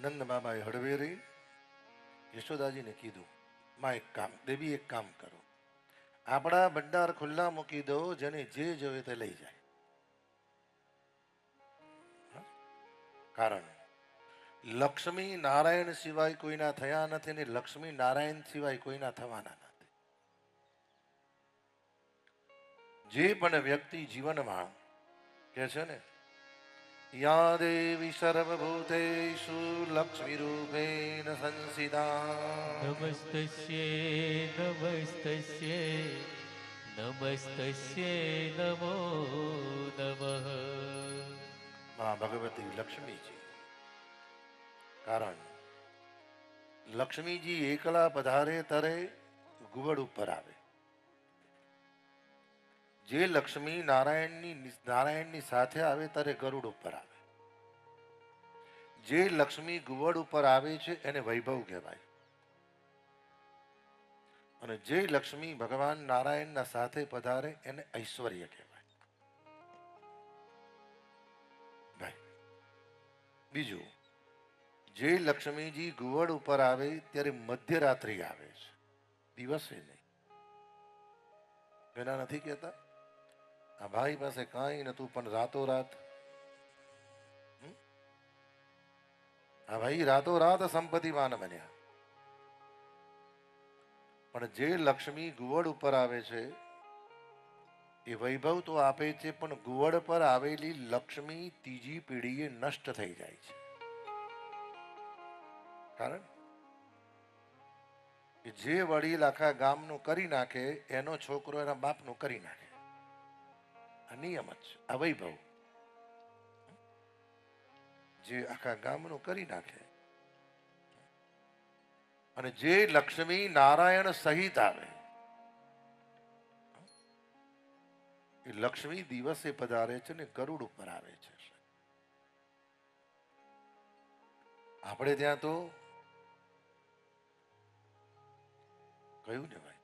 નંદ બાબાએ હળવેરી યશોદાજીને કીધું, માં એક કામ દેવી એક કામ કરો. આપણા ભંડાર ખુલ્લા મૂકી દો, જેને જે જોવે તે લઈ જાય. કારણ, લક્ષ્મી નારાયણ સિવાય કોઈના થયા નથી ને લક્ષ્મી નારાયણ સિવાય કોઈના થવાના નથી. જે પણ વ્યક્તિ જીવનમાં કે છે ને, યા દેવી સર્વભૂતેષુ લક્ષ્મી संसिदा સંસિદા નમસ્તસ્યે નમસ્તસ્યે नमो नमः। નમઃ માં ભગવતી લક્ષ્મીજી કારણ લક્ષ્મીજી એકલા પધારે તરે ગુવડ ઉપર આવે જે લક્ષ્મી નારાયણની નારાયણની સાથે આવે ત્યારે ગરુડ ઉપર આવે જે લક્ષ્મી ગુવડ ઉપર આવે છે એને વૈભવ કહેવાય. અને જે લક્ષ્મી ભગવાન નારાયણના સાથે પધારે એને ઐશ્વર્ય કહેવાય. ભાઈ બીજું, જે લક્ષ્મીજી ગુવડ ઉપર આવે ત્યારે મધ્યરાત્રિ આવે છે. દિવસે નહીં. એના નથી કહેતા? આ ભાઈ પાસે કાંઈ નહોતું, પણ રાતોરાત આ ભાઈ રાતોરાત સંપત્તિમાન બન્યા. પણ જે લક્ષ્મી ગુવડ ઉપર આવે છે, એ વૈભવ તો આપે છે, પણ ગુવડ પર આવેલી લક્ષ્મી ત્રીજી પેઢીએ નષ્ટ થઈ જાય છે. કારણ કે જે વડીલ આખા ગામનું કરી નાખે, એનો છોકરો એના બાપનું કરી નાખે. આ નિયમ જ આ વૈભવ. જે આખા ગામનું કરી નાખે. અને જે લક્ષ્મી નારાયણ સહિત આવે. એ લક્ષ્મી દિવસે પધારે છે ને ગરુડ ઉપર આવે છે. આપણે ત્યાં તો કયું ને ભાઈ,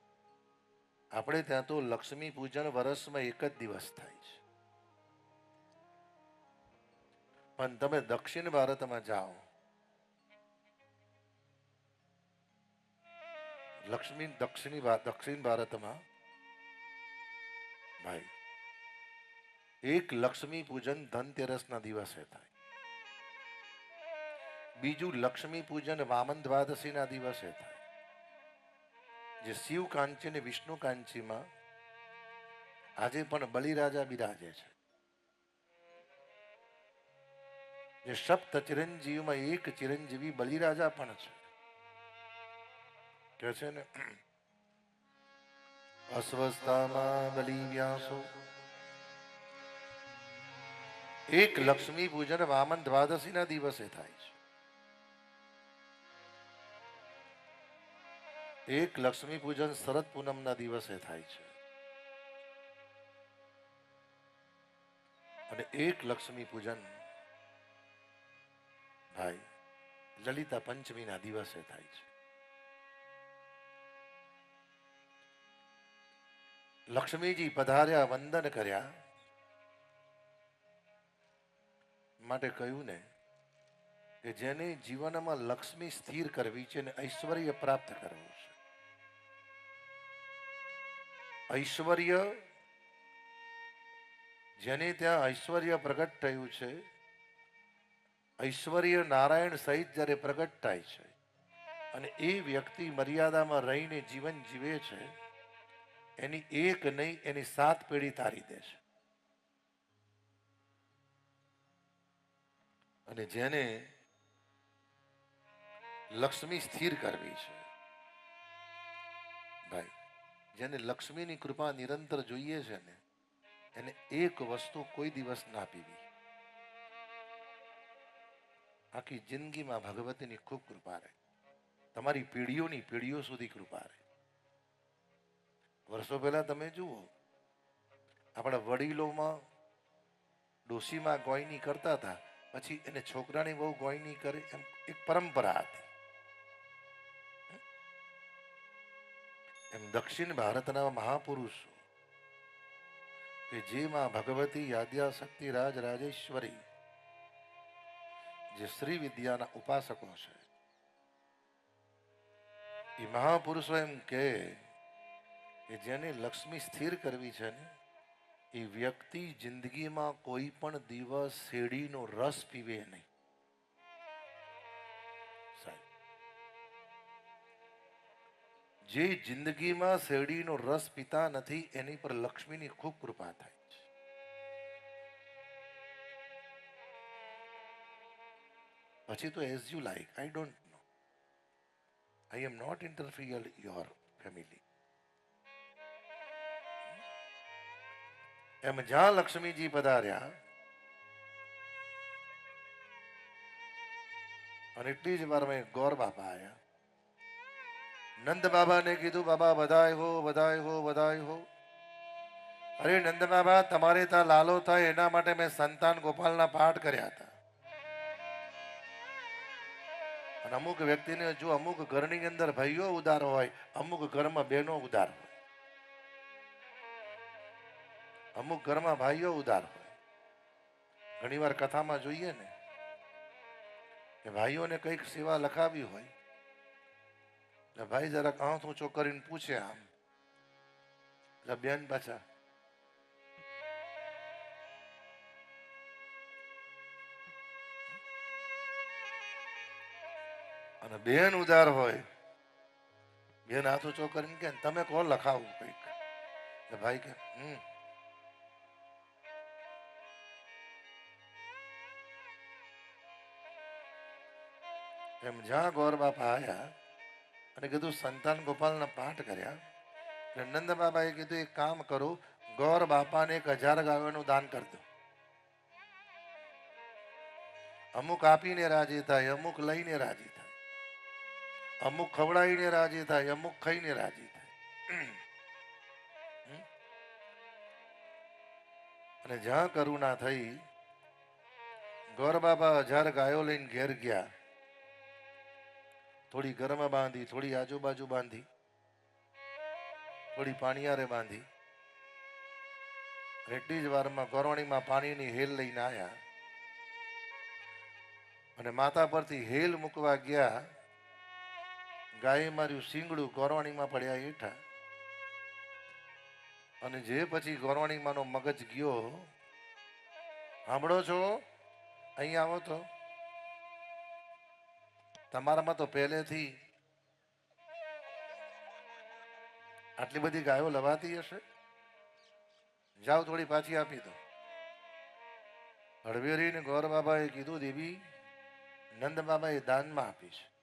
આપણે ત્યાં તો લક્ષ્મી પૂજન વર્ષમાં એક જ દિવસ થાય છે. પણ તમે દક્ષિણ ભારતમાં જાઓ. લક્ષ્મી દક્ષિણી દક્ષિણ ભારતમાં ભાઈ, એક લક્ષ્મી પૂજન ધનતેરસના દિવસે થાય. બીજું લક્ષ્મી પૂજન વામન દ્વાદશીના દિવસે થાય. જે શિવ કાંચી અને વિષ્ણુ કાંચીમાં આજે પણ બલિરાજા બિરાજે છે. જે સપ્ત ચિરંજીવમાં એક ચિરંજીવી બલિરાજા પણ છે. કે છે ને, અસ્વસ્થામાં બલિ વ્યાસો એક લક્ષ્મી પૂજન વામન દ્વાદશીના દિવસે થાય છે. એક લક્ષ્મી પૂજન શરદ પૂનમના દિવસે થાય છે. અને એક લક્ષ્મી પૂજન ભાઈ લલિતા પંચમીના દિવસે થાય છે. લક્ષ્મીજી પધાર્યા, વંદન કર્યા. માટે કહ્યું ને, કે જેને જીવનમાં લક્ષ્મી સ્થિર કરવી છે ને ઐશ્વર્ય પ્રાપ્ત કરવું છે. ઐશ્વર્ય, જેને ત્યાં ઐશ્વર્ય પ્રગટ થયું છે ઐશ્વર્ય નારાયણ સહિત જ્યારે પ્રગટ થાય છે અને એ વ્યક્તિ મર્યાદામાં રહીને જીવન જીવે છે, એની એક નહીં, એની સાત પેઢી તારી દે છે. અને જેને લક્ષ્મી સ્થિર કરવી છે, ભાઈ, જેને લક્ષ્મીની કૃપા નિરંતર જોઈએ છે ને, એને એક વસ્તુ કોઈ દિવસ ના પીવી આખી જિંદગીમાં ભગવતીની ખૂબ કૃપા રહે. તમારી પેઢીઓની પેઢીઓ સુધી કૃપા રહે. વર્ષો પહેલા તમે જુઓ, આપણા વડીલોમાં ડોશીમાં ગોયની કરતા હતા, પછી એને છોકરાની બહુ ગોયની કરે એમ એક પરંપરા હતી. એમ દક્ષિણ ભારતના મહાપુરુષો કે જેમાં ભગવતી યાદ્યા શક્તિ રાજ રાજેશ્વરી જે શ્રી વિદ્યાના ઉપાસકો છે. એ મહાપુરુષો એમ કે જેને લક્ષ્મી સ્થિર કરવી છે ને, એ વ્યક્તિ જિંદગીમાં કોઈ પણ દિવસ શેરડીનો રસ પીવે નહીં. જે જિંદગીમાં શેરડીનો રસ પીતા નથી, એની પર લક્ષ્મીની ખૂબ કૃપા થાય. પછી તો as you like I don't know I am not interfere your family એમ જ્યાં લક્ષ્મીજી પધાર્યા, અને એટલી જ વારમાં મેં ગોર બાપા આવ્યા નંદ બાબાને કીધું, બાબા, બધાય હો બધાય હો બધાય હો. અરે નંદ બાબા, તમારે ત્યાં લાલો થાય, એના માટે મેં સંતાન ગોપાલના પાઠ કર્યા હતા. અને અમુક વ્યક્તિને જો અમુક ઘરની અંદર ભાઈઓ ઉદાર હોય, અમુક ઘરમાં બહેનો ઉદાર હોય. અમુક ઘરમાં ભાઈઓ ઉદાર હોય. ઘણીવાર કથામાં જોઈએ ને કે ભાઈઓને કંઈક સેવા લખાવી હોય ભાઈ જરાક આંખ ઊંચો કરીને પૂછે આમ, એટલે બેન પાછા અને બેન ઉદાર હોય. બેન હાથ ઊંચો કરીને કે તમે કોણ લખાવું કંઈક. ભાઈ કે, હમ. એમ જ્યાં ગોર બાપા આવ્યા અને કીધું, સંતાન ગોપાલના પાઠ કર્યા. એટલે નંદ બાબાએ કીધું, એક કામ કરો, ગોર બાપાને એક હજાર ગાયોનું દાન કરી દો અમુક આપીને રાજી થાય, અમુક લઈને રાજી થાય. અમુક ખવડાવીને રાજી થાય, અમુક ખાઈને રાજી થાય. અને જ્યાં કરુણા થઈ, ગોર બાબા હજાર ગાયો લઈને ઘેર ગયા. થોડી ઘરમાં બાંધી, થોડી આજુબાજુ બાંધી, થોડી પાણીયારે બાંધી. એટલી જ વારમાં ગોરવણીમાં પાણીની હેલ લઈને આવ્યા અને માતા પરથી હેલ મૂકવા ગયા. ગાયે માર્યું સિંગડું ગોરવાણીમાં પડ્યા હેઠા. અને જે પછી ગોરવાણીમાંનો મગજ ગયો, સાંભળો છો, અહીં આવો તો. તમારામાં તો પહેલેથી આટલી બધી ગાયો લવાતી હશે? જાઓ થોડી પાછી આપી દો. હળવેરીને ગોર બાબાએ કીધું, દેવી નંદ બાબાએ દાનમાં આપીશ.